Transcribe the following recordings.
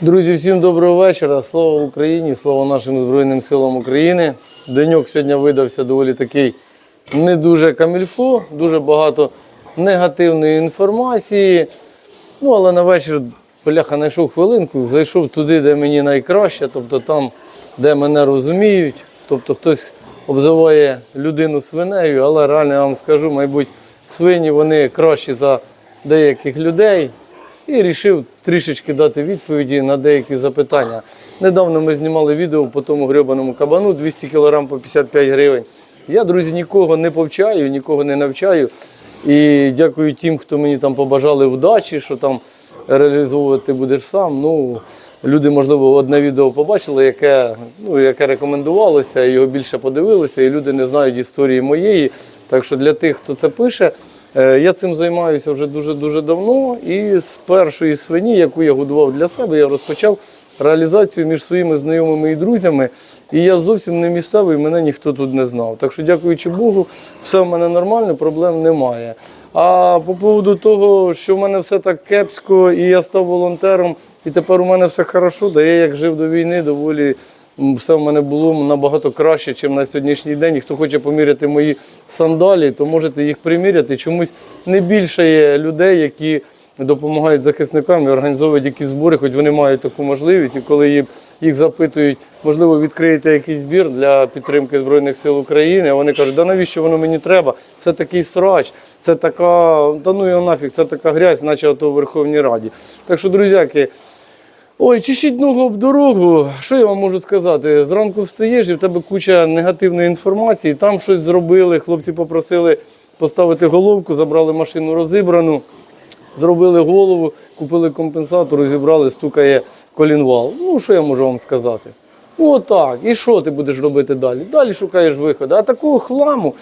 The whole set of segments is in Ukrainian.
Друзі, всім доброго вечора. Слава Україні, слава нашим Збройним силам України. Деньок сьогодні видався доволі такий не дуже камільфо, дуже багато негативної інформації. Ну, але на вечір бляха знайшов хвилинку, зайшов туди, де мені найкраще, тобто там, де мене розуміють. Тобто хтось обзиває людину свинею, але реально я вам скажу, мабуть, свині вони кращі за деяких людей. І вирішив трішечки дати відповіді на деякі запитання. Недавно ми знімали відео по тому грьобаному кабану 200 кг по 55 гривень. Я, друзі, нікого не повчаю, нікого не навчаю. І дякую тим, хто мені там побажали вдачі, що там реалізовувати будеш сам. Ну, люди, можливо, одне відео побачили, яке, ну, яке рекомендувалося, його більше подивилися, і люди не знають історії моєї. Так що для тих, хто це пише, Я цим займаюся вже дуже-дуже давно. І з першої свині, яку я годував для себе, я розпочав реалізацію між своїми знайомими і друзями. І я зовсім не місцевий, мене ніхто тут не знав. Так що, дякуючи Богу, все в мене нормально, проблем немає. А по поводу того, що в мене все так кепсько, і я став волонтером, і тепер у мене все хорошо, да я як жив до війни, доволі все в мене було набагато краще, ніж на сьогоднішній день. І хто хоче поміряти мої сандалі, то можете їх приміряти. Чомусь не більше є людей, які допомагають захисникам і організовують якісь збори, хоч вони мають таку можливість. І коли їх, запитують, можливо, відкриєте якийсь збір для підтримки Збройних сил України, вони кажуть, да навіщо воно мені треба? Це такий срач, це така, та ну його нафіг, це така грязь, наче ото в Верховній Раді. Так що, друзяки, Ой, чищіть ногу об дорогу. Що я вам можу сказати? Зранку встаєш і в тебе куча негативної інформації. Там щось зробили. Хлопці попросили поставити головку, забрали машину розібрану, зробили голову, купили компенсатор, розібрали, стукає колінвал. Ну, що я можу вам сказати? Ну, отак. І що ти будеш робити далі? Далі шукаєш виходу. А такого хламу.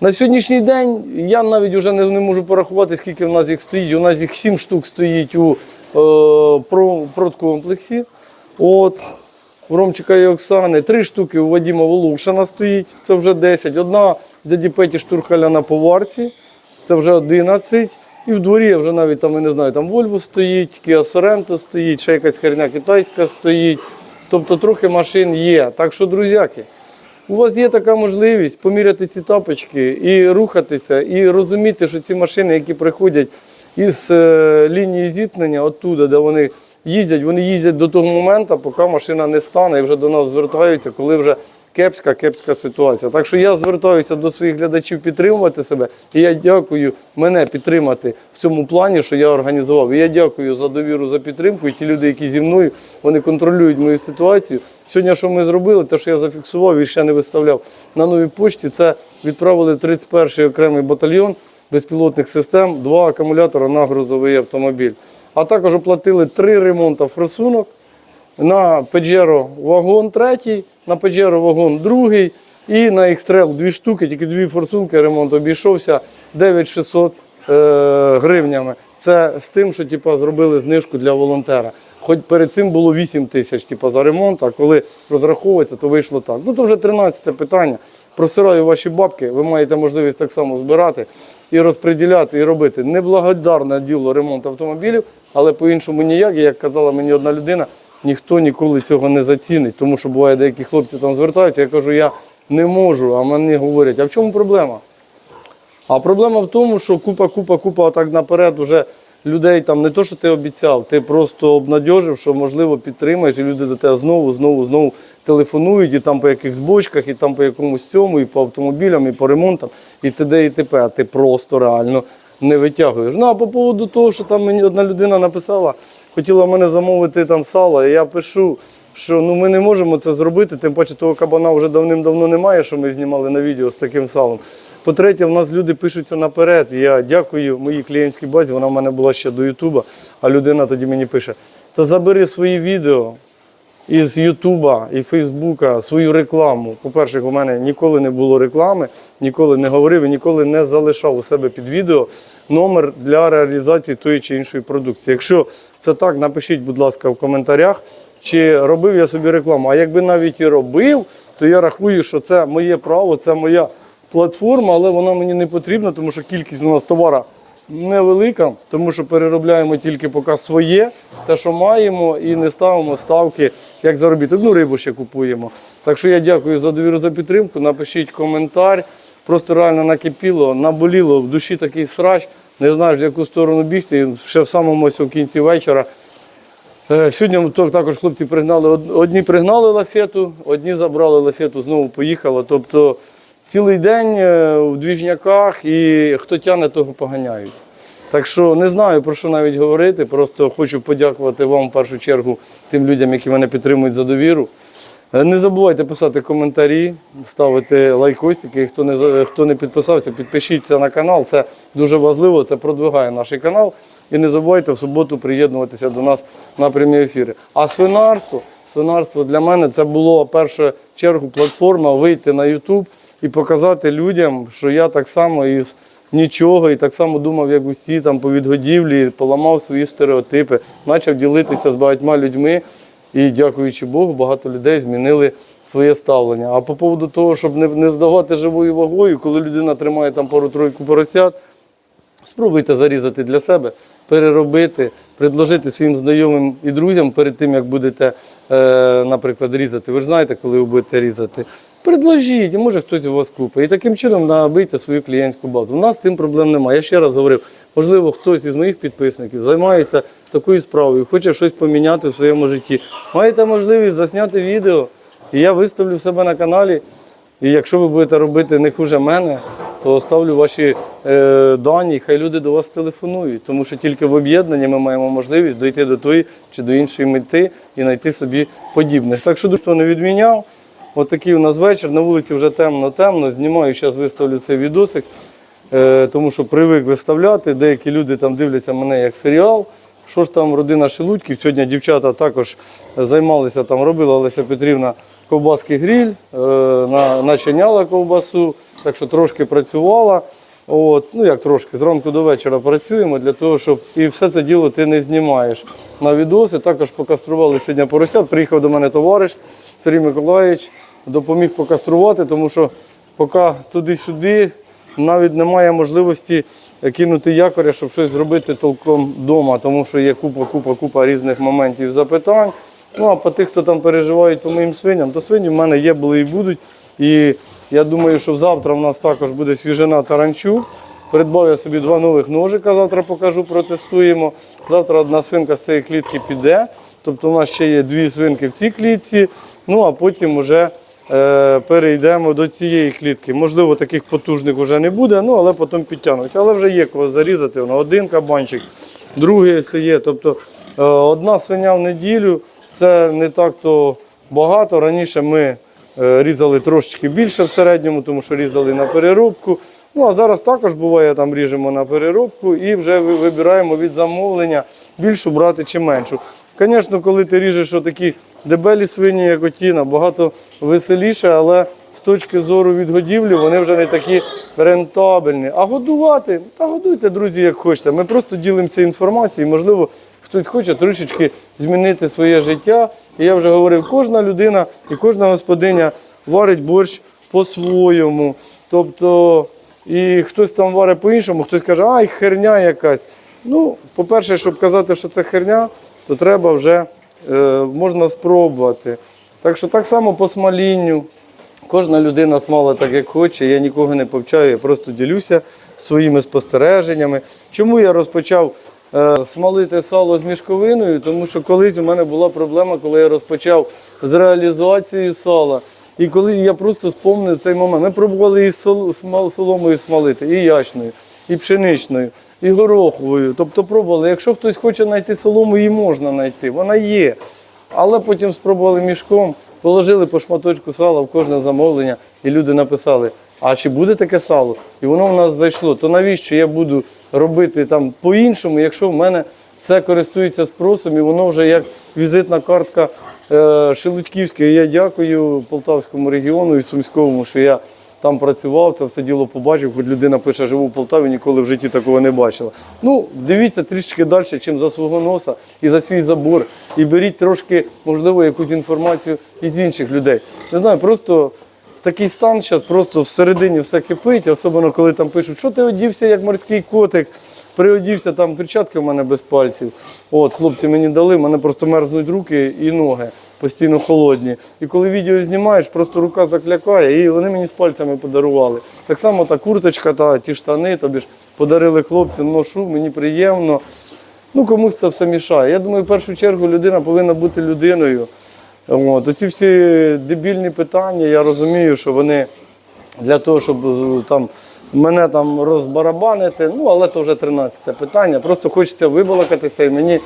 На сьогоднішній день я навіть вже не, не можу порахувати, скільки в нас їх стоїть. У нас їх сім штук стоїть у е, про- продкомплексі. От, в Ромчика і Оксани, три штуки у Вадима Волошина стоїть, це вже 10. Одна дяді Петі Штурхаля на поварці, це вже 11. І в дворі вже навіть там, я не знаю, там Вольво стоїть, Kia Sorento стоїть, ще якась херня китайська стоїть. Тобто трохи машин є. Так що, друзяки, у вас є така можливість поміряти ці тапочки і рухатися, і розуміти, що ці машини, які приходять із е, лінії зіткнення, оттуда, де вони їздять, вони їздять до того моменту, поки машина не стане і вже до нас звертаються, коли вже кепська, кепська ситуація. Так що я звертаюся до своїх глядачів підтримувати себе. І я дякую мене підтримати в цьому плані, що я організував. І я дякую за довіру, за підтримку. І ті люди, які зі мною, вони контролюють мою ситуацію. Сьогодні, що ми зробили, те, що я зафіксував і ще не виставляв на новій пошті, це відправили в 31-й окремий батальйон безпілотних систем, два акумулятора на грузовий автомобіль. А також оплатили три ремонти форсунок на Pajero вагон третій, на Pajero вагон другий і на X-Trail дві штуки, тільки дві форсунки ремонт обійшовся 9600 е, гривнями. Це з тим, що типу, зробили знижку для волонтера. Хоч перед цим було 8 тисяч типу, за ремонт, а коли розраховується, то вийшло так. Ну то вже 13 питання. Просираю ваші бабки, ви маєте можливість так само збирати і розподіляти, і робити. Неблагодарне діло ремонт автомобілів, але по-іншому ніяк, як казала мені одна людина, ніхто ніколи цього не зацінить, тому що буває, деякі хлопці там звертаються, я кажу, я не можу, а мені говорять, а в чому проблема? А проблема в тому, що купа, купа, купа отак наперед уже людей там не то, що ти обіцяв, ти просто обнадьожив, що можливо підтримаєш, і люди до тебе знову, знову, знову телефонують, і там по якихось бочках, і там по якомусь цьому, і по автомобілям, і по ремонтам, і т.д. і т.п. А ти просто реально не витягуєш. Ну а по поводу того, що там мені одна людина написала, хотіла в мене замовити там сало, і я пишу. Що ну ми не можемо це зробити, тим паче того кабана вже давним-давно немає, що ми знімали на відео з таким салом. По-третє, в нас люди пишуться наперед. Я дякую моїй клієнтській базі, вона в мене була ще до Ютуба, а людина тоді мені пише: то забери свої відео із Ютуба і Фейсбука свою рекламу. По-перше, у мене ніколи не було реклами, ніколи не говорив і ніколи не залишав у себе під відео номер для реалізації тої чи іншої продукції. Якщо це так, напишіть, будь ласка, в коментарях. Чи робив я собі рекламу? А якби навіть і робив, то я рахую, що це моє право, це моя платформа, але вона мені не потрібна, тому що кількість у нас товара невелика, тому що переробляємо тільки поки своє, те, що маємо, і не ставимо ставки, як заробіток. Ну, рибу ще купуємо. Так що я дякую за довіру за підтримку. Напишіть коментар. Просто реально накипіло, наболіло в душі такий срач. Не знаєш, в яку сторону бігти. Ще в самому в кінці вечора. Е, Сьогодні також хлопці пригнали. Одні пригнали лафету, одні забрали лафету, знову поїхали. Тобто цілий день е, в двіжняках і хто тяне, того поганяють. Так що не знаю про що навіть говорити. Просто хочу подякувати вам в першу чергу тим людям, які мене підтримують за довіру. Е, Не забувайте писати коментарі, ставити лайкосики. Хто не хто не підписався, підпишіться на канал. Це дуже важливо та продвигає наш канал. І не забувайте в суботу приєднуватися до нас на прямі ефіри. А свинарство, свинарство для мене це було в першу чергу платформа вийти на YouTube і показати людям, що я так само із нічого і так само думав, як усі там по відгодівлі, поламав свої стереотипи, почав ділитися з багатьма людьми. І дякуючи Богу, багато людей змінили своє ставлення. А по поводу того, щоб не, не здавати живою вагою, коли людина тримає там пару-тройку поросят, спробуйте зарізати для себе, переробити, предложити своїм знайомим і друзям перед тим, як будете, е, наприклад, різати. Ви ж знаєте, коли ви будете різати. Предложіть, може хтось у вас купить. І таким чином набийте свою клієнтську базу. У нас з цим проблем немає. Я ще раз говорив, можливо, хтось із моїх підписників займається такою справою, хоче щось поміняти в своєму житті. Маєте можливість засняти відео, і я виставлю в себе на каналі. І якщо ви будете робити не хуже мене, то оставлю ваші е, дані, хай люди до вас телефонують. Тому що тільки в об'єднанні ми маємо можливість дойти до тої чи до іншої мети і знайти собі подібних. Так що ніхто не відміняв. От у нас вечір. На вулиці вже темно-темно. Знімаю, зараз виставлю цей відосик, е, тому що привик виставляти. Деякі люди там дивляться мене як серіал. Що ж там родина Шелудьків? Сьогодні дівчата також займалися, там робила Олеся Петрівна ковбаский гриль, е, на- начиняла ковбасу, так що трошки працювала. От, ну як трошки, зранку до вечора працюємо для того, щоб і все це діло ти не знімаєш на відоси. Також покастрували сьогодні поросят. Приїхав до мене товариш Сергій Миколаївич, допоміг покаструвати, тому що поки туди-сюди навіть немає можливості кинути якоря, щоб щось зробити толком вдома, тому що є купа, купа, купа різних моментів запитань. Ну а по тих, хто там переживають по моїм свиням, то свині в мене є, були і будуть. І я думаю, що завтра в нас також буде свіжина таранчук. Придбав я собі два нових ножика, завтра покажу, протестуємо. Завтра одна свинка з цієї клітки піде. Тобто у нас ще є дві свинки в цій клітці, ну а потім вже е, перейдемо до цієї клітки. Можливо, таких потужних вже не буде, ну але потім підтягнуть. Але вже є кого зарізати. Воно один кабанчик, другий ось є. Тобто е, одна свиня в неділю це не так то багато. Раніше ми різали трошечки більше в середньому, тому що різали на переробку. Ну а зараз також буває, там ріжемо на переробку і вже вибираємо від замовлення більшу брати чи меншу. Звісно, коли ти ріжеш такі дебелі свині, як оті, набагато веселіше, але з точки зору відгодівлі вони вже не такі рентабельні. А годувати, та годуйте, друзі, як хочете. Ми просто ділимося інформацією, можливо, хтось хоче трішечки змінити своє життя. І я вже говорив, кожна людина і кожна господиня варить борщ по-своєму. Тобто, і хтось там варить по-іншому, хтось каже, ай, херня якась. Ну, по-перше, щоб казати, що це херня, то треба вже е, можна спробувати. Так що так само по смалінню. Кожна людина смала так, як хоче. Я нікого не повчаю, я просто ділюся своїми спостереженнями. Чому я розпочав е, смалити сало з мішковиною? Тому що колись у мене була проблема, коли я розпочав з реалізацією сала. І коли я просто спомнив цей момент, ми пробували і соломою смалити, і ячною, і пшеничною, і гороховою. Тобто пробували. Якщо хтось хоче знайти солому, її можна знайти, вона є. Але потім спробували мішком, положили по шматочку сала в кожне замовлення, і люди написали: а чи буде таке сало? І воно в нас зайшло. То навіщо я буду робити там по-іншому, якщо в мене це користується спросом, і воно вже як візитна картка е, Шелудьківська. Я дякую Полтавському регіону і Сумському, що я там працював, це все діло побачив, хоч людина пише, живу в Полтаві, ніколи в житті такого не бачила. Ну, дивіться трішки далі, чим за свого носа і за свій забор. І беріть трошки, можливо, якусь інформацію із інших людей. Не знаю, просто такий стан зараз просто всередині все кипить, особливо коли там пишуть, що ти одівся як морський котик, приодівся, там перчатки в мене без пальців. От, хлопці мені дали, в мене просто мерзнуть руки і ноги постійно холодні. І коли відео знімаєш, просто рука заклякає, і вони мені з пальцями подарували. Так само та курточка, та ті штани, тобі ж подарили хлопцям, ношу, мені приємно. Ну, комусь це все мішає. Я думаю, в першу чергу людина повинна бути людиною. От. Оці всі дебільні питання, я розумію, що вони для того, щоб там, мене там розбарабанити, ну, але це вже 13 питання. Просто хочеться вибалакатися і мені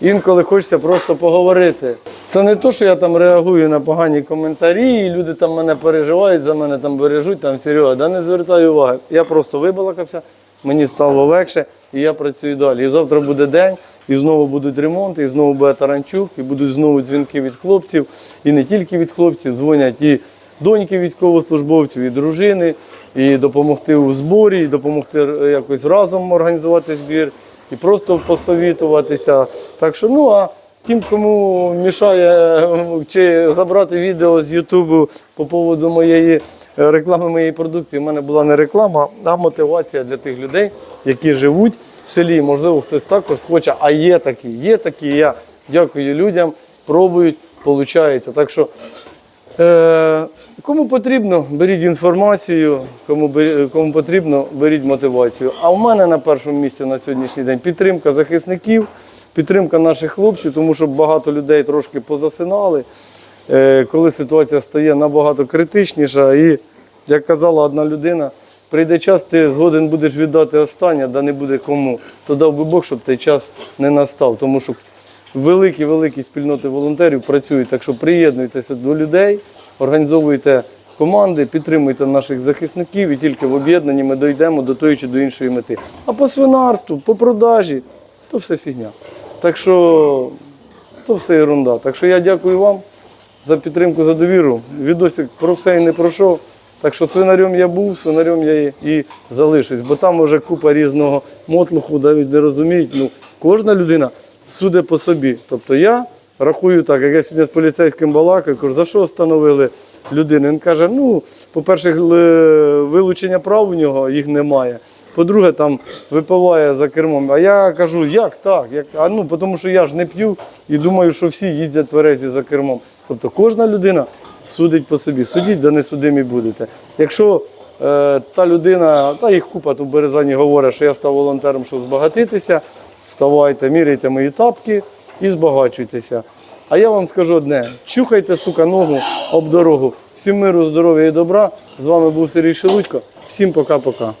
інколи хочеться просто поговорити. Це не то, що я там реагую на погані коментарі, і люди там мене переживають, за мене там бережуть, там Серега, да не звертаю уваги. Я просто вибалакався, мені стало легше, і я працюю далі. І завтра буде день, і знову будуть ремонти, і знову буде таранчук, і будуть знову дзвінки від хлопців, і не тільки від хлопців, дзвонять і доньки військовослужбовців, і дружини, і допомогти у зборі, і допомогти е, якось разом організувати збір, і просто посовітуватися. Так що, ну а тим, кому мішає е, чи забрати відео з Ютубу по поводу моєї е, реклами моєї продукції, в мене була не реклама, а мотивація для тих людей, які живуть в селі. Можливо, хтось також хоче, а є такі, є такі. Я дякую людям, пробують, виходить. Так що Е, кому потрібно, беріть інформацію, кому, кому потрібно, беріть мотивацію. А в мене на першому місці на сьогоднішній день підтримка захисників, підтримка наших хлопців, тому що багато людей трошки позасинали, е, коли ситуація стає набагато критичніша. І, як казала одна людина, прийде час, ти згоден будеш віддати останнє, да не буде кому. То дав би Бог, щоб той час не настав. Тому що великі великі спільноти волонтерів працюють. Так що приєднуйтеся до людей, організовуйте команди, підтримуйте наших захисників, і тільки в об'єднанні ми дійдемо до тої чи до іншої мети. А по свинарству, по продажі, то все фігня. Так що то все ерунда. Так що я дякую вам за підтримку, за довіру. Відосик про все і не пройшов. Так що свинарем я був, свинарем я і, залишусь, бо там вже купа різного мотлуху, навіть не розуміють. Ну, кожна людина судить по собі. Тобто я рахую так, як я сьогодні з поліцейським балакаю, кажу, за що встановили людину? Він каже, ну, по-перше, вилучення прав у нього їх немає. По-друге, там випиває за кермом. А я кажу, як так? Як? А ну, тому що я ж не п'ю і думаю, що всі їздять тверезі за кермом. Тобто кожна людина судить по собі. Судіть, да не судимі будете. Якщо е, та людина, та їх купа тут в Березані говорить, що я став волонтером, щоб збагатитися, вставайте, міряйте мої тапки і збагачуйтеся. А я вам скажу одне: чухайте, сука, ногу об дорогу. Всім миру, здоров'я і добра. З вами був Сергій Шелудько. Всім пока-пока.